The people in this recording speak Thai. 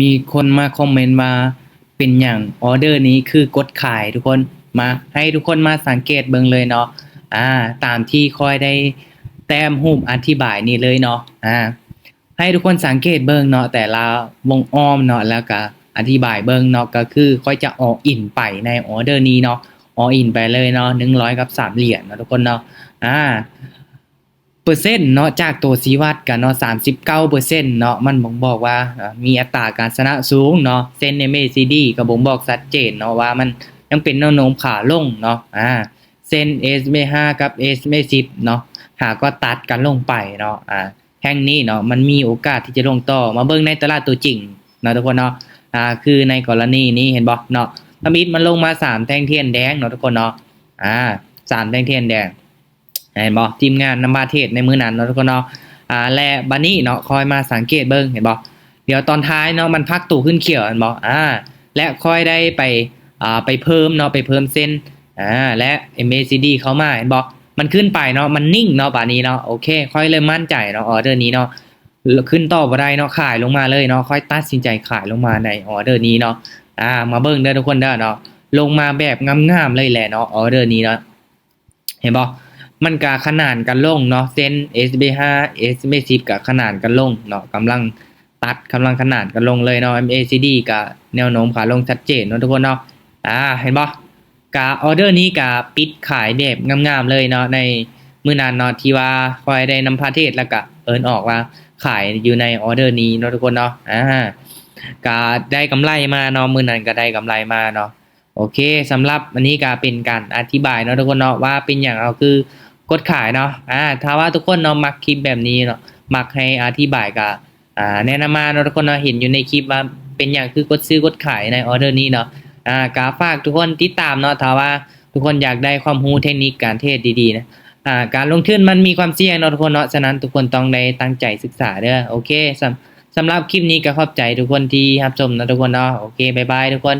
มีคนมาคอมเมนต์มาเป็นอย่างออเดอร์นี้คือกดขายทุกคนมาให้ทุกคนมาสังเกตเบิ่งเลยเนาะอ่าตามที่คอยได้แต้มรูปอธิบายนี่เลยเนาะอ่าให้ทุกคนสังเกตเบิ่งเนาะแต่ละวงอ้อมเนาะแล้วก็อธิบายเบิ่งเนาะก็คือค่อยจะออกอินไปในออเดอร์นี้เนาะออกอินไปเลยเนาะ100กับ3เหรียญเนาะทุกคนเนาะอ่า เปอร์เซ็นต์เนาะจากตัวชี้วัดกันเนาะ39เก้าเปอร์เซ็นต์เนาะมันบ่งบอกว่ามีอัตราการชนะสูงเนาะเส้น MACD ก็บ่งบอกชัดเจนเนาะว่ามันยังเป็นแนวโน้มขาลงเนาะอ่าเส้น SMA5 กับ SMA10 เนาะหาก็ตัดกันลงไปเนาะอ่าแห่งนี้เนาะมันมีโอกาสที่จะลงต่อมาเบิ่งในตลาดตัวจริงเนาะทุกคนเนาะอ่าคือในกรณีนี้เห็นบ่เนาะถ้ามิดมันลงมาสามแท่งเทียนแดงเนาะทุกคนเนาะอ่าสามแท่งเทียนแดง เห็นบ่ทีมงานนำมาเทศในมื้อนั้นเนาะทุกคนเนาะอ่าและบัดนี้เนาะคอยมาสังเกตเบิ่งเห็นบ่เดี๋ยวตอนท้ายเนาะมันพักตู่ขึ้นเขียวเห็นบ่อ่าและค่อยได้ไปอ่าไปเพิ่มเนาะไปเพิ่มเส้นอ่าและ MACD เข้ามาเห็นบ่มันขึ้นไปเนาะมันนิ่งเนาะบัดนี้เนาะโอเค ค่อยเริ่มมั่นใจเนาะออเดอร์นี้เนาะขึ้นต่อบ่ได้เนาะขายลงมาเลยเนาะค่อยตัดสินใจขายลงมาในออเดอร์นี้เนาะอ่ามาเบิ่งเด้อทุกคนเด้อเนาะลงมาแบบงามๆเลยแหละเนาะออเดอร์นี้เนาะเห็นบ่ มันก็ขนานกันลงเนาะเส้น SB5 SB10 กับขนานกันลงเนาะกำลังตัดกำลังขนานกันลงเลยเนาะ MACD กับแนวโน้มขาลงชัดเจนเนาะทุกคนเนาะอ่าเห็นบ่กะออเดอร์นี้กะปิดขายแบบงามๆเลยเนาะในมื้อนั้นเนาะที่ว่าคอยได้นำพาเทศแล้วก็เอินออกว่าขายอยู่ในออเดอร์นี้เนาะทุกคนเนาะอ่าก็ได้กำไรมาเนาะมื้อนั้นก็ได้กำไรมาเนาะโอเคสำหรับอันนี้ก็เป็นการอธิบายเนาะทุกคนเนาะว่าเป็นอย่างเอาคือ ดขายเนาะอ่าถ้าว่าทุกคนเนาะมักคลิปแบบนี้เนาะมักให้อธิบายกับอ่าแนะนำมาเนาะทุกคนเนาะเห็นอยู่ในคลิปว่าเป็นอย่างคือกดซื้อกดขายในออเดอร์นี้เนาะอ่ากาฝากทุกคนติดตามเนาะถ้าว่าทุกคนอยากได้ความรู้เทคนิคการเทรดดีๆนะอ่าการลงทุนมันมีความเสี่ยงเนาะทุกคนเนาะฉะนั้นทุกคนต้องได้ตั้งใจศึกษาเด้อโอเคสำสำหรับคลิปนี้ก็ขอบใจทุกคนที่รับชมนะทุกคนเนาะโอเคบายบายทุกคน